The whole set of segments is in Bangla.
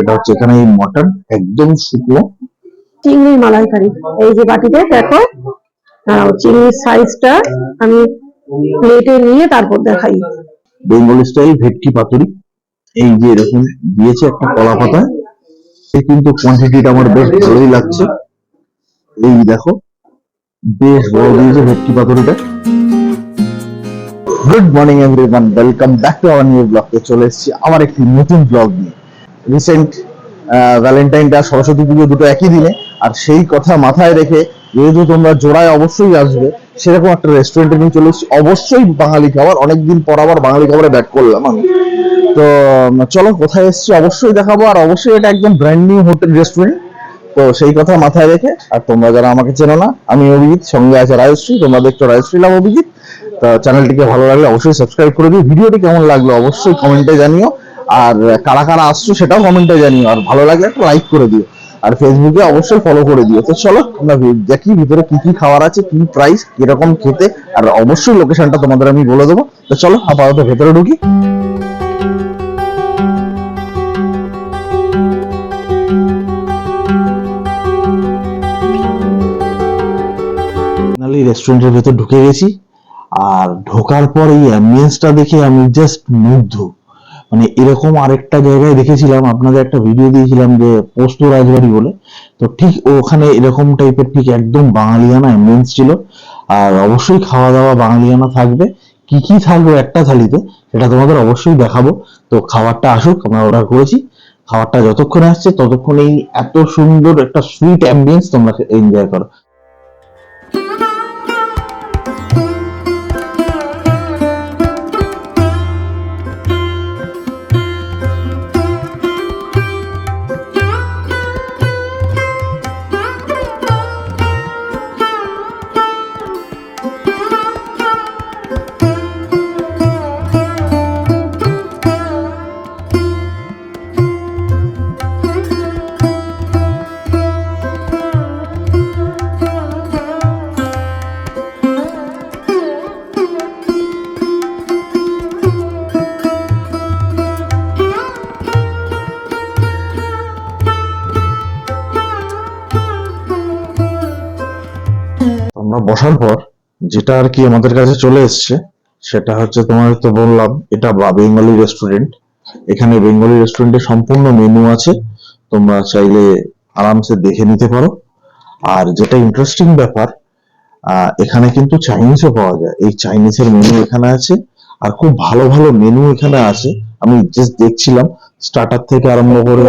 এটা হচ্ছে এখানে এই মটন একদম শুকনো। মালাইকারি। এই যে বাটিতে দেখো চিংড়ির সাইজটা আমি প্লেটে নিয়ে তারপর দেখাই। বেঙ্গলি স্টাইল ভেটকি পাতুরি। এই যে এরকম দিয়েছে একটা কলা পাতা এই কিন্তু কোয়ান্টিটিটা আমার বেশ ভালোই লাগছে। এই দেখো বেশ বড় দিয়েছে ভেটকি পাতুরিটা। Good morning everyone welcome back to our new blog চলে এসেছি আমার একটি নতুন ব্লগ নিয়ে। রিসেন্ট ভ্যালেন্টাইনটা আর সরস্বতী পুজো দুটো একই দিনে। আর সেই কথা মাথায় রেখে যেহেতু তোমরা জোড়ায় অবশ্যই আসবে, সেরকম একটা রেস্টুরেন্টে নিয়ে চলে এসেছি। অবশ্যই বাঙালি খাবার, অনেকদিন পর আবার বাঙালি খাবারে ব্যাক করলাম আমি। তো চলো, কোথায় এসছি অবশ্যই দেখাবো। আর অবশ্যই এটা একদম ব্র্যান্ড নিউ হোটেল রেস্টুরেন্ট তো সেই কথা মাথায় রেখে, আর তোমরা যারা আমাকে চেনো না, আমি অভিজিৎ, সঙ্গে আছে রাজশ্রী, তোমরা দেখছ রাজশ্রী লাভ অভিজিৎ। তো চ্যানেলটিকে ভালো লাগলে অবশ্যই সাবস্ক্রাইব করে দিও। ভিডিওটি কেমন লাগল অবশ্যই কমেন্টে জানিও। আর কারা কারা আসছো সেটাও কমেন্টে জানিও, আর ভালো লাগলে একটা লাইক করে দিও। আর ফেসবুকে অবশ্যই ফলো করে দিও। তো চলো, আমরা দেখি ভিতরে কি কি খাবার আছে, কি প্রাইস কীরকম খেতে, আর অবশ্যই লোকেশনটা তোমাদের আমি বলে দেবো। তো চলো, আপাতত ভেতরে ঢুকি। রেস্টুরেন্টের ভেতর ঢুকে গেছি। আর ঢোকার পর এই অ্যাম্বিয়েন্সটা দেখে আমি জাস্ট মুগ্ধ। মানে এরকম আরেকটা জায়গায় দেখেছিলাম, আপনাদের একটা ভিডিও দিয়েছিলাম যে পোস্ত রাজবাড়ি বলে। তো ঠিক ওখানে এরকম টাইপের ঠিক একদম বাঙালিয়ানা অ্যাম্বিয়েন্স ছিল। আর অবশ্যই খাওয়া দাওয়া বাঙালিয়ানা থাকবে। কি কি থাকবে একটা থালিতে, সেটা তোমাদের অবশ্যই দেখাবো। তো খাবারটা আসুক, আমরা অর্ডার করেছি। খাবারটা যতক্ষণে আসছে ততক্ষণেই এত সুন্দর একটা সুইট অ্যাম্বিয়েন্স তোমরা এনজয় করো। বসার পর যেটা আর কি আমাদের কাছে চলে এসছে সেটা হচ্ছে তোমার তো বললাম এটা বেঙ্গলি রেস্টুরেন্ট এখানে বেঙ্গলি রেস্টুরেন্টে সম্পূর্ণ মেনু আছে তোমরা চাইলে আরামসে দেখে নিতে পারো। আর যেটা ইন্টারেস্টিং ব্যাপার এখানে কিন্তু চাইনিজও পাওয়া যায়। এই চাইনিজের মেনু এখানে আছে আর খুব ভালো ভালো মেনু এখানে আছে। আমি জাস্ট দেখছিলাম স্টার্টার থেকে আরম্ভ করে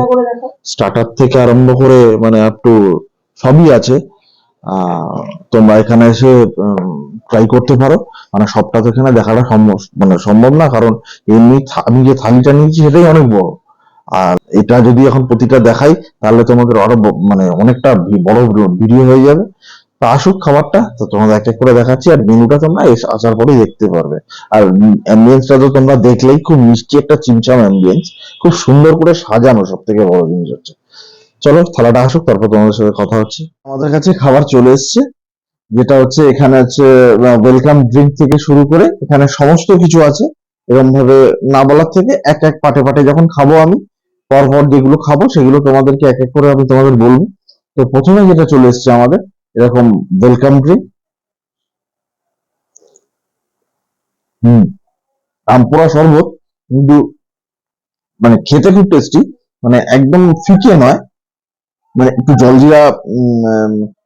স্টার্টার থেকে আরম্ভ করে মানে আপ টু সবই আছে। তোমরা এখানে এসে ট্রাই করতে পারো। মানে সবটা তো এখানে দেখাটা সম্ভব মানে সম্ভব না, কারণ এমনি আমি যে থালিটা নিয়েছি সেটাই অনেক বড়। আর এটা যদি এখন প্রতিটা দেখাই, তাহলে তোমাদের আরও মানে অনেকটা বড় ভিডিও হয়ে যাবে। তা আসুক খাবারটা, তো তোমাদের এক এক করে দেখাচ্ছি, আর মেনুটা তোমরা আসার পরেই দেখতে পারবে। আর অ্যাম্বিয়েন্সটা তো তোমরা দেখলেই খুব মিষ্টি একটা চিমচাম অ্যাম্বিয়েন্স খুব সুন্দর করে সাজানো সব থেকে বড় জিনিস হচ্ছে। চলো, থালাটা আসুক, তারপর তোমাদের সাথে কথা হচ্ছে। আমাদের কাছে খাবার চলে এসছে, যেটা হচ্ছে এখানে হচ্ছে ওয়েলকাম ড্রিঙ্ক থেকে শুরু করে এখানে সমস্ত কিছু আছে। এরকম ভাবে না বলার থেকে এক এক পাটে পাটে যখন খাব আমি, পরপর যেগুলো খাব সেগুলো তোমাদেরকে এক এক করে আমি তোমাদের বলব। তো প্রথমে যেটা চলে এসেছে আমাদের, এরকম ওয়েলকাম ড্রিঙ্ক হুম আমপুরা শরবত, কিন্তু মানে খেতে খুব টেস্টি মানে একদম ফিকে নয়। মানে একটু জলজিরা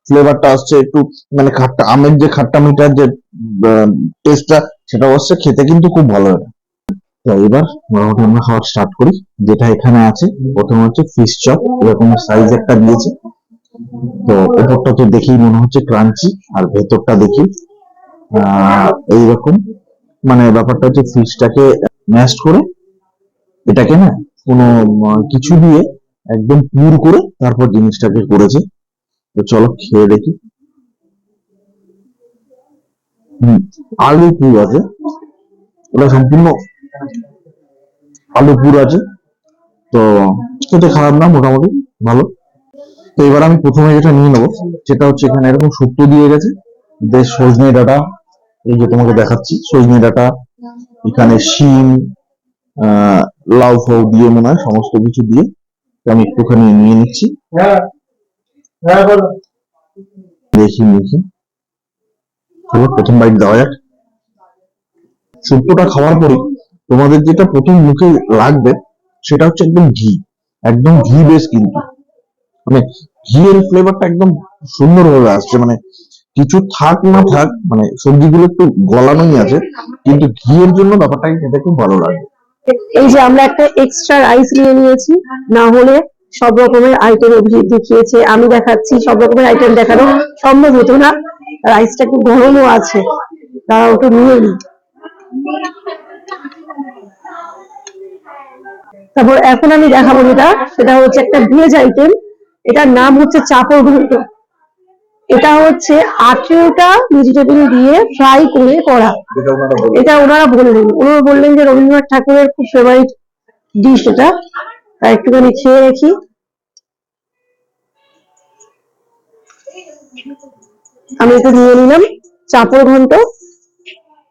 ফ্লেভারটা আসছে, একটু মানে খাট্টা, আমের যে খাট্টা মিঠার যে টেস্টটা সেটা হচ্ছে খেতে কিন্তু খুব ভালো এটা তো এবার মোটামুটি আমরা খাওয়া স্টার্ট করি, যেটা এখানে আছে। প্রথমে হচ্ছে ফিশ চপ এরকম সাইজ একটা দিয়েছে। তো ওপরটা তো দেখেই মনে হচ্ছে ক্রাঞ্চি আর ভেতরটা দেখি এইরকম। মানে ব্যাপারটা হচ্ছে ফিশটাকে ম্যাশ করে, এটাকে না কোনো কিছু দিয়ে একদম পুর করে তারপর জিনিসটাকে করেছে। তো চলো খেয়ে দেখি। আলু পুর আছে। ওটা সম্পূর্ণ আলু পুর আছে। তো খেতে খারাপ না, মোটামুটি ভালো। তো এবার আমি প্রথমে যেটা নিয়ে নেব, সেটা হচ্ছে এখানে এরকম শুক্তো দিয়ে গেছে। বেশ সজনে ডাটা, এই যে তোমাকে দেখাচ্ছি। সজনে ডাটা, এখানে শিম লাউ ফাউ দিয়ে মনে হয়, সমস্ত কিছু দিয়ে। আমি একটুখানি নিয়ে নিচ্ছি। দেখি দেখি। চলো প্রথম বাইট দেওয়া যাক। শুক্তোটা খাওয়ার পরে তোমাদের যেটা প্রথম মুখে লাগবে সেটা হচ্ছে একদম ঘি। একদম ঘি বেশ কিন্তু। মানে ঘিয়ের ফ্লেভারটা একদম সুন্দরভাবে আসছে। মানে কিছু থাক না থাক মানে সবজিগুলো একটু গলানোই আছে কিন্তু ঘিয়ের জন্য ব্যাপারটাকে খেতে খুব ভালো লাগে। এই যে আমরা একটা এক্সট্রা রাইস নিয়ে নিয়েছি, না হলে সব রকমের আইটেম দেখিয়েছে। আমি দেখাচ্ছি, সব রকমের আইটেম দেখানো সম্ভব হতো না। রাইসটা একটু গরমও আছে তারা ওটা নিয়ে নি তারপর এখন আমি দেখাবো যেটা, সেটা হচ্ছে একটা ভেজ আইটেম এটার নাম হচ্ছে চাপড় ঘন্ট এটা হচ্ছে আঠেরোটা ভেজিটেবল দিয়ে ফ্রাই করে করা। এটা ওনারা বললেন। ওনারা বললেন। যে রবীন্দ্রনাথ ঠাকুরের খুব ফেভারিট ডিশ এটা। একটুখানি খেয়ে দেখি। আমি একটু নিয়ে নিলাম। চাপড় ঘন্ট।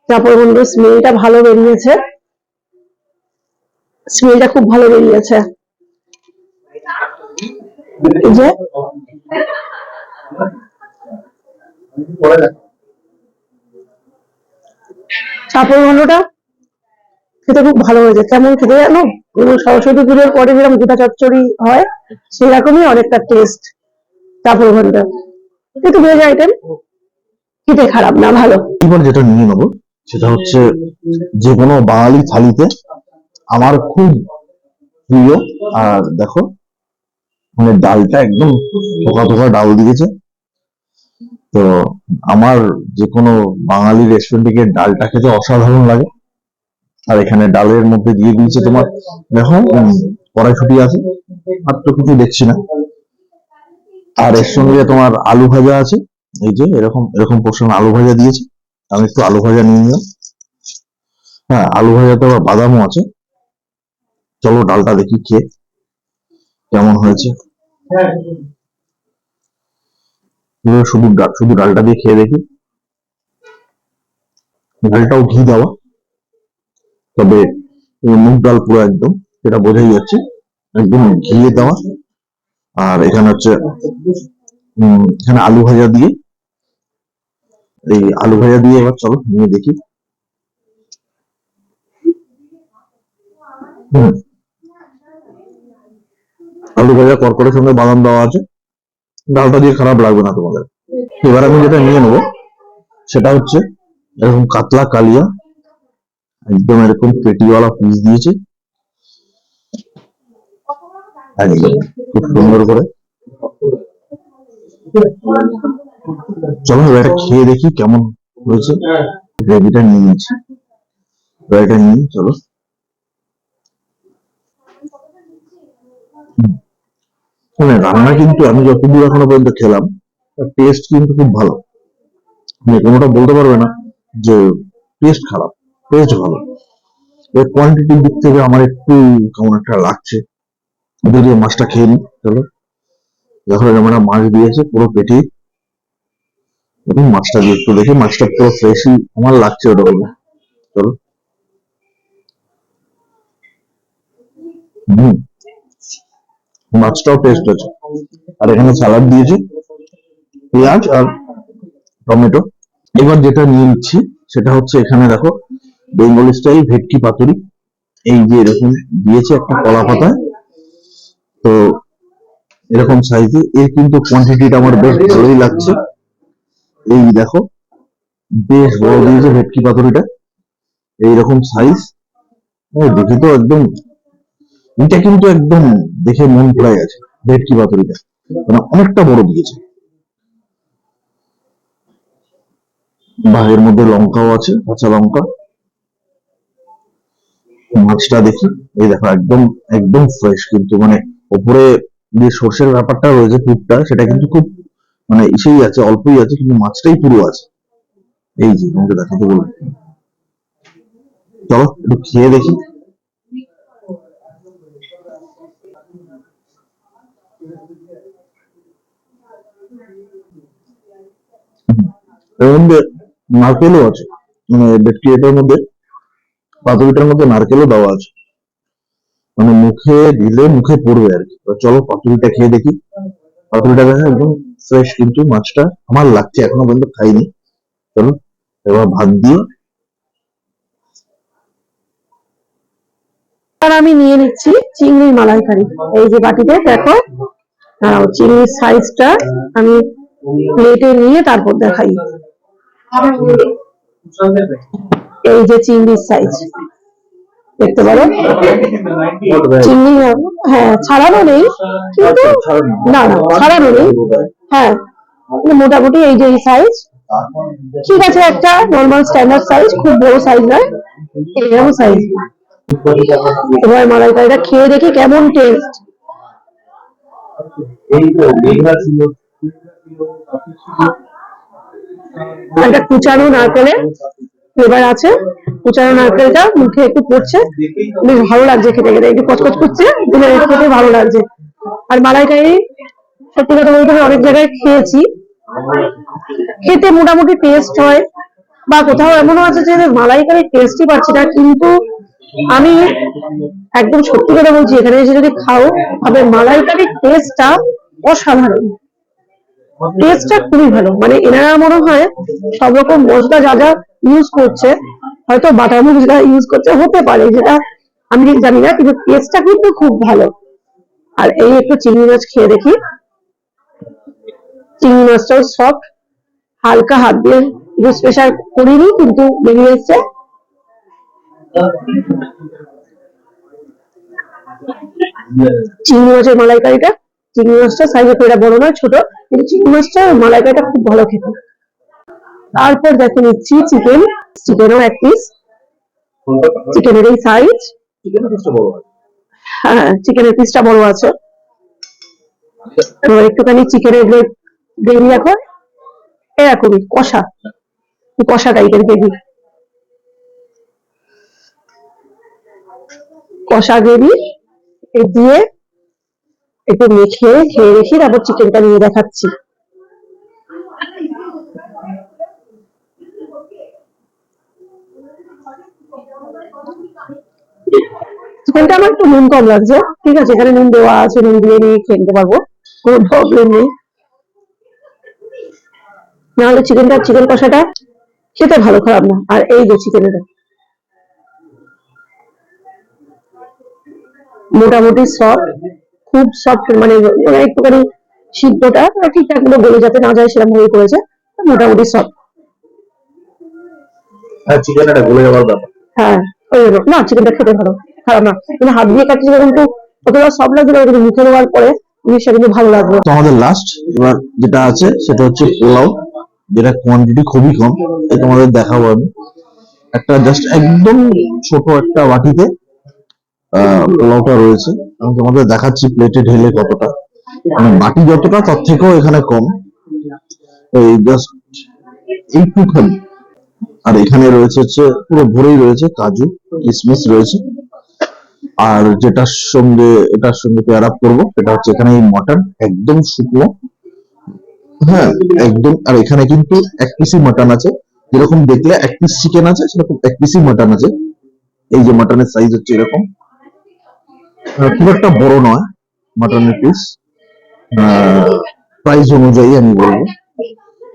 চাপড় ঘন্ট স্মেলটা ভালো বেরিয়েছে। স্মেলটা খুব ভালো বেরিয়েছে। এই যে চাপড় ঘন্টটা খেতে খুব ভালো হয়েছে। কেমন খেতে জানো? সরস্বতী পুজোর পরে যেরকম গোটা চচ্চড়ি হয় সেরকমই অনেকটা টেস্ট চাপড় ঘন্ট কিন্তু ভেজ আইটেম খেতে খারাপ না ভালো। এবার যেটা নিয়ে নেব? সেটা হচ্ছে যে কোনো বাঙালি থালিতে আমার খুব প্রিয় আর দেখো মানে ডালটা একদম থোকা থোকা ডাল দিয়েছে। তো আমার যে কোনো বাঙালি রেস্টুরেন্টে গিয়ে ডালটা খেতে অসাধারণ লাগে। আর এখানে ডালের মধ্যে দিয়ে দিয়েছে তোমার, দেখো কড়াইশুটি আছে। আর তো কিছু দেখছি না। আর এর সঙ্গে তোমার আলু ভাজা আছে। এই যে, এরকম এরকম পোর্শন আলু ভাজা দিয়েছে। আমি একটু আলু ভাজা নিয়ে নিলাম। হ্যাঁ আলু ভাজাতে আবার বাদামও আছে। চলো ডালটা দেখি খেয়ে কেমন হয়েছে। শুধু ডাল শুধু ডালটা দিয়ে খেয়ে দেখি। ডালটাও ঘি দেওয়া। তবে মুগ ডাল পুরো একদম সেটা বোঝাই যাচ্ছে। একদম ঘিয়ে দেওয়া। আর এখানে হচ্ছে এখানে আলু ভাজা দিয়ে। এই আলু ভাজা দিয়ে এবার চলো, নিয়ে দেখি। আলু ভাজা কর্কটের সঙ্গে বাদাম দেওয়া আছে। ডালটা দিয়ে খারাপ লাগবে না তোমাদের। এবার আমি যেটা নিয়ে নেব, সেটা হচ্ছে এরকম কাতলা, কালিয়া, একদম এরকম পেটিওয়ালা পিস দিয়েছে। খুব সুন্দর করে। চলো এটা খেয়ে দেখি কেমন হয়েছে। গ্রেভিটা নিয়ে নিচ্ছি। গ্রেভিটা নিয়ে, চলো। মানে রান্না কিন্তু আমি যতদূর এখনও পর্যন্ত খেলাম টেস্ট কিন্তু খুব ভালো। মানে কোনোটা বলতে পারবে না যে টেস্ট খারাপ টেস্ট ভালো। এর কোয়ান্টিটির দিক থেকে আমার একটু কেমন একটা লাগছে। যদি মাছটা খেয়ে নিই, চলো। দেখো আমরা মাছ দিয়েছে পুরো পেটি। এবং মাছটা দিয়ে একটু দেখি, মাছটা পুরো ফ্রেশই আমার লাগছে ওরকম চলো। হুম। মাছটাও টেস্ট আছে। আর এখানে স্যালাড দিয়েছে, পেঁয়াজ আর টমেটো। এবার যেটা নিয়ে নিচ্ছি, সেটা হচ্ছে এখানে দেখো, বেঙ্গলি স্টাইল ভেটকি পাতুরি। এই যে এরকম দিয়েছে একটা কলা পাতায় তো এরকম সাইজে এর কিন্তু কোয়ান্টিটিটা আমার বেশ ভালোই লাগছে। এই দেখো, বেশ বড় দিয়েছে ভেটকি পাতুরিটা। এইরকম সাইজ দেখি তো একদম এটা কিন্তু একদম দেখে মন ভরে গেছে ভেটকি পাতুরিটা মানে অনেকটা বড় দিয়েছে। বা এর মধ্যে লঙ্কাও আছে, কাঁচা লঙ্কা। মাছটা দেখি, এই দেখো, একদম একদম ফ্রেশ কিন্তু মানে ওপরে যে সর্ষের ব্যাপারটা রয়েছে পুরটা, সেটা কিন্তু খুব মানে ইসেই আছে, অল্পই আছে, কিন্তু মাছটাই পুরো আছে। এই যে, তোমাকে দেখাতে বলব চলো, একটু খেয়ে দেখি এর মধ্যে নারকেলও আছে মানে ভেটকি এটার মধ্যে পাতুরিটার মধ্যে নারকেলও দেওয়া আছে। মানে মুখে দিলে মুখে পড়বে আর কি। চলো পাতুরিটা খেয়ে দেখি। পাতুরিটা দেখো একদম ফ্রেশ কিন্তু মাছটা আমার লাগছে, এখনও পর্যন্ত খাইনি। চলো, এবার ভাত দিয়ে আর আমি নিয়ে নিচ্ছি চিংড়ির মালাইকারি। এই যে বাটিতে দেখো চিংড়ির সাইজটা আমি প্লেটে নিয়ে তারপর দেখাই। এই যে চিংড়ির সাইজ দেখতে পারো? চিংড়ি হ্যাঁ ছাড়ানো নেই, কিন্তু না না, ছাড়ানো নেই। হ্যাঁ মানে মোটামুটি এই যে সাইজ ঠিক আছে, একটা নর্মাল স্ট্যান্ডার্ড সাইজ খুব বড় সাইজ নয়, এরকম সাইজ এবার মালাইকারিটা খেয়ে দেখি কেমন টেস্ট একটা কুচানো নারকেলের ফ্লেভার আছে। কুচানো নারকেলটা মুখে একটু পড়ছে। বেশ ভালো লাগছে খেতে খেতে। একটু কচকচ করছে খেতে ভালো লাগছে। আর মালাইকারি, সত্যি কথা বলতে অনেক জায়গায় খেয়েছি। খেতে মোটামুটি টেস্ট হয়। বা কোথাও এমনও আছে যে মালাইকারি টেস্টই পাচ্ছি না, কিন্তু আমি একদম সত্যি কথা বলছি এখানে এসে যদি খাও তবে মালাইকারির টেস্টটা অসাধারণ। টেস্টটা খুবই ভালো। মানে এনারা মনে হয় সব রকম মশলা যা যা ইউজ করছে হয়তো বাটার মশলা ইউজ করছে হতে পারে যেটা আমি ঠিক জানি না কিন্তু টেস্টটা কিন্তু খুব ভালো। আর এই একটু চিংড়ি মাছ খেয়ে দেখি। চিংড়ি মাছটাও সফট হালকা হাত দিয়ে স্পেশাল করিনি কিন্তু বেরিয়ে এসছে। চিংড়ি মাছের মালাইকারিটা। চিংড়ি মাছটা সাইজে পেটা বড় নয় ছোট। কিন্তু চিংড়ি মাছটা মালাইকারিটা খুব ভালো খেতে। তারপর দেখো নিচ্ছি চিকেন। চিকেনও এক পিস চিকেনের এই সাইজ হয় চিকেনের পিসটা বড় আছে। এবার একটুখানি চিকেনের গ্রেভি রাখো এরকমই কষা। কষা টাইপের গ্রেভি কষা গ্রেভি দিয়ে একটু মেখে, খেয়ে রেখে তারপর চিকেনটা নিয়ে দেখাচ্ছি। চিকেনটা আমার একটু নুন কম লাগছে। ঠিক আছে, এখানে নুন দেওয়া আছে, নুন দিয়ে নিয়ে খেয়ে নিতে পারব। কোনো প্রবলেম নেই। নাহলে চিকেনটা চিকেন কষাটা খেতে ভালো, খারাপ না। আর এই যে চিকেনের মোটামুটি সফট খুব সফট মানে একটুখানি সিদ্ধটা ঠিকঠাক মতো গলে যাতে না যায় সেরকম ভাবে করেছে মোটামুটি সফট হ্যাঁ চিকেন এটা গলে যাওয়ার ব্যাপার। হ্যাঁ না চিকেনটা খেতে ভালো খারাপ না। কিন্তু হাত দিয়ে অতটা লাগছিল কিন্তু মুখে দেওয়ার পরে জিনিসটা কিন্তু ভালো লাগবে তো আমাদের লাস্ট এবার যেটা আছে সেটা হচ্ছে পোলাও যেটা কোয়ান্টিটি খুবই কম এটা তোমাদের দেখাবো আমি। একটা জাস্ট একদম ছোট একটা বাটিতে পোলাওটা রয়েছে। আমি তোমাদের দেখাচ্ছি প্লেটে ঢেলে কতটা। মানে বাটি যতটা, তার থেকেও এখানে কম। এই জাস্ট এইটুখানি। আর এখানে রয়েছে হচ্ছে, পুরো ভরেই রয়েছে কাজু কিশমিশ রয়েছে। আর যেটার সঙ্গে, এটার সঙ্গে পেয়ার আপ করব, সেটা হচ্ছে এখানে এই মটন একদম শুকনো। হ্যাঁ একদম। আর এখানে কিন্তু এক পিসি মাটন আছে। যেরকম দেখলে এক পিস চিকেন আছে, সেরকম এক পিসি মাটন আছে। এই যে মাটনের সাইজ হচ্ছে এরকম। খুব একটা বড় নয় মাটনের পিস প্রাইস অনুযায়ী আমি বলব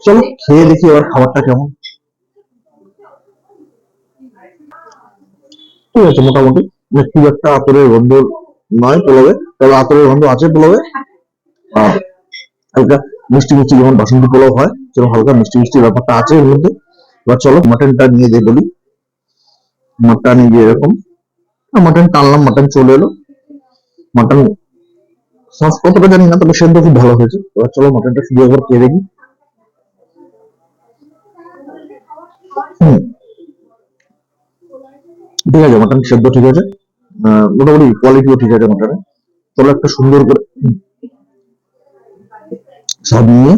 চলো খেয়ে দেখি এবার খাবারটা কেমন ঠিক আছে মোটামুটি মানে খুব একটা আতরের গন্ধ নয় পোলাবে তবে আতরের গন্ধ আছে পোলাবে আহ, হালকা মিষ্টি মিষ্টি যেমন বাসন্তী পোলাও হয় সেরকম হালকা মিষ্টি মিষ্টি ব্যাপারটা আছে এর মধ্যে এবার চলো মাটনটা নিয়ে যে বলি মাটন এই যে এরকম মাটন টানলাম মাটন চলে এলো মাটন সস কতটা জানি না, তবে সেদ্ধ খুব ভালো হয়েছে। এবার চলো মাটনটা শুধু একবার খেয়ে দেখি। ঠিক আছে, মাটন সেদ্ধ ঠিক আছে। মোটামুটি কোয়ালিটিও ঠিক আছে মাটনের চলো একটা সুন্দর করে সব নিয়ে,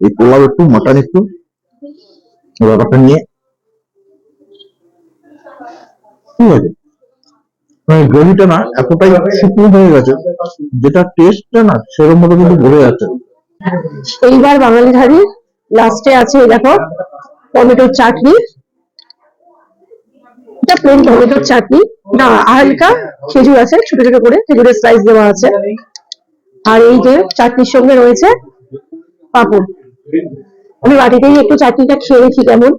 এই পোলাও একটু, মাটন একটু ব্যাপারটা নিয়ে। ঠিক আছে। মানে গ্রেভিটা না এতটাই শুকনো হয়ে গেছে যেটা টেস্টটা না সেরকম মতো কিন্তু ভরে যাচ্ছে। এইবার বাঙালি থালি লাস্টে আছে দেখো টমেটোর চাটনি। এটা প্লেন টমেটোর চাটনি। না হালকা খেজুর আছে ছোট ছোট করে খেজুরের স্লাইস দেওয়া আছে। আর এই যে চাটনির সঙ্গে রয়েছে পাঁপড়। আমি বাটিতেই একটু চাটনিটা খেয়ে দেখি কেমন।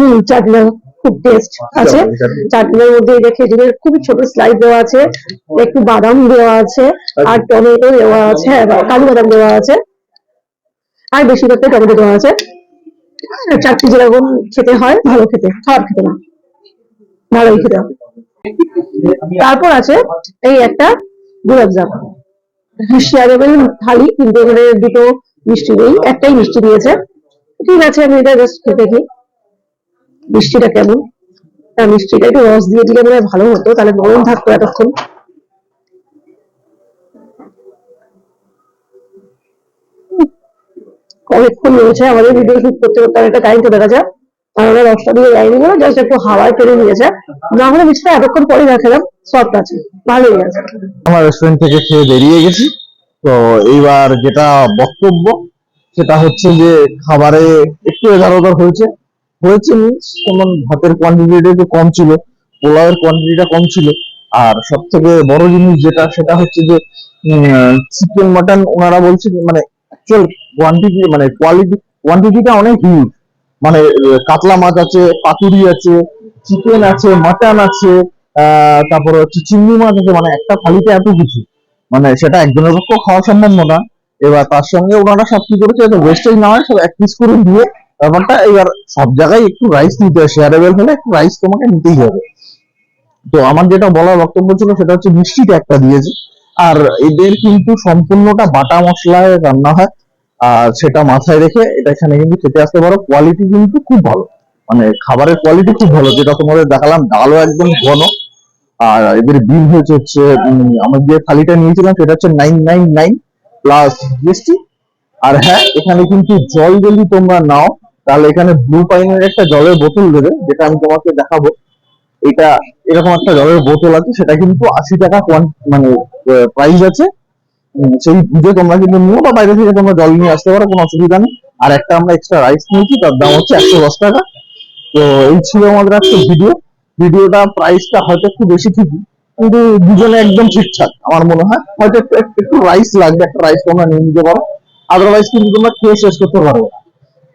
হুম চাটনি খুব টেস্ট আছে। চাটনির মধ্যে যে খেজুরের খুবই ছোট স্লাইস দেওয়া আছে একটু বাদাম দেওয়া আছে আর টমেটো দেওয়া আছে হ্যাঁ কাজু বাদাম দেওয়া আছে আর বেশি করতে টমেটো দেওয়া আছে। চাটনি যেরকম খেতে হয় ভালো খেতে খারাপ খেতে না। ভালোই খেতে তারপর আছে এই একটা গোলাপজাম শেয়ারেবল থালি কিন্তু এখানে দুটো মিষ্টি নেই একটাই মিষ্টি দিয়েছে। ঠিক আছে আমি এটা জাস্ট খেতে দেখি। মিষ্টিটা কেমন? না মিষ্টিটা একটু রস দিয়ে দিলে মনে ভালো হতো, তাহলে গরম থাকতো এতক্ষণ। অনেকক্ষণ রয়েছে আমাদের ভিডিও শুট করতে করতে অনেকটা টাইম চলে গেছে আর ওরা রসটা দিয়ে যায়নি বলে জাস্ট একটু হাওয়ায় ফেলে নিয়েছে। না হলে মিষ্টিটা এতক্ষণ পরে দেখালাম সফট আছে, ভালোই আছে। আমার রেস্টুরেন্ট থেকে খেয়ে বেরিয়ে গেছি। তো এইবার যেটা বক্তব্য, সেটা হচ্ছে যে খাবারে একটু ওধার হয়েছে। হয়েছে যেমন ভাতের কোয়ান্টিটিটা একটু কম ছিল, পোলাওয়ের কোয়ান্টিটিটা কম ছিল, আর সব থেকে বড় জিনিস যেটা, সেটা হচ্ছে যে চিকেন মাটন ওনারা বলছে মানে অ্যাকচুয়াল কোয়ান্টিটি মানে কোয়ালিটি কোয়ান্টিটিটা অনেক হিউজ মানে কাতলা মাছ আছে, পাতুরি আছে চিকেন আছে মাটন আছে তারপরে হচ্ছে চিংড়ি মাছ আছে মানে একটা থালিতে এত কিছু। মানে সেটা একজনের পক্ষে খাওয়া সম্ভব না। এবার তার সঙ্গে ওনারা সব কি করেছে ওয়েস্টেজ না হয়, সব এক পিস করে দিয়ে ব্যাপারটা এবার সব জায়গায় একটু রাইস নিতে হয় শেয়ারেবল হলে একটু রাইস তোমাকে নিতেই হবে। তো আমার যেটা বলার বক্তব্য ছিল সেটা হচ্ছে মিষ্টিটা একটা দিয়েছে। আর এদের কিন্তু সম্পূর্ণটা বাটা মশলায় রান্না হয়, আর সেটা মাথায় রেখে এটা এখানে কিন্তু খেতে আসতে পারো। কোয়ালিটি কিন্তু খুব ভালো। মানে খাবারের কোয়ালিটি খুব ভালো। যেটা তোমাদের দেখালাম, ডালও একদম ঘন। আর এদের বিল হয়েছে হচ্ছে আমার যে থালিটা নিয়েছিলাম সেটা হচ্ছে nine nine nine plus GST আর হ্যাঁ এখানে কিন্তু জল যদি তোমরা নাও। তাহলে এখানে ব্লু পাইনের একটা জলের বোতল দেবে, যেটা আমি তোমাকে দেখাবো। এটা এরকম একটা জলের বোতল আছে, সেটা কিন্তু আশি টাকা মানে প্রাইস আছে। সেই বুঝে তোমরা কিন্তু নিও বা বাইরে থেকে তোমরা জল নিয়ে আসতে পারো, কোনো অসুবিধা নেই। আর একটা আমরা এক্সট্রা রাইস নিয়েছি, তার দাম হচ্ছে একশো দশ টাকা। তো এই ছিল আমাদের একটা ভিডিও ভিডিওটা প্রাইসটা হয়তো একটু বেশি ঠিকই, কিন্তু দুজনে একদম ঠিকঠাক, আমার মনে হয়। হয়তো একটু রাইস লাগবে, একটা রাইস তোমরা নিয়ে নিতে পারো। আদারওয়াইজ কিন্তু তোমরা খেয়ে শেষ করতে পারো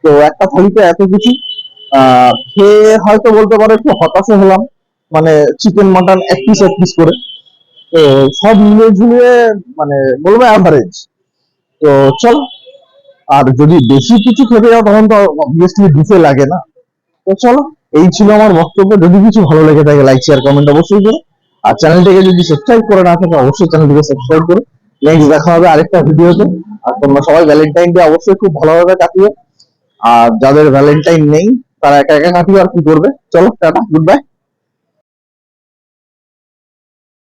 তো একটা থালিতে এত কিছু খেয়ে হয়তো বলতে পারো একটু হতাশা হলাম। মানে চিকেন মাটন এক পিস এক পিস করে। তো সব মিলিয়ে ঝুলিয়ে মানে বলব অ্যাভারেজ তো চল, আর যদি বেশি কিছু খেতে যাও, তখন তো অবভিয়াসলি বুফে লাগে না। তো চলো, এই ছিল আমার বক্তব্য। যদি কিছু ভালো লেগে থাকে লাইক শেয়ার কমেন্ট অবশ্যই করো। আর চ্যানেলটিকে যদি সাবস্ক্রাইব করে না থাকে, অবশ্যই চ্যানেলটিকে সাবস্ক্রাইব করো। নেক্সট দেখা হবে আরেকটা ভিডিওতে। আর তোমরা সবাই ভ্যালেন্টাইন ডে অবশ্যই খুব ভালোভাবে কাটিও। আর যাদের ভ্যালেন্টাইন নেই, তারা একা একা কাটিয়ে আর কি করবে? চলো, টাটা গুড বাই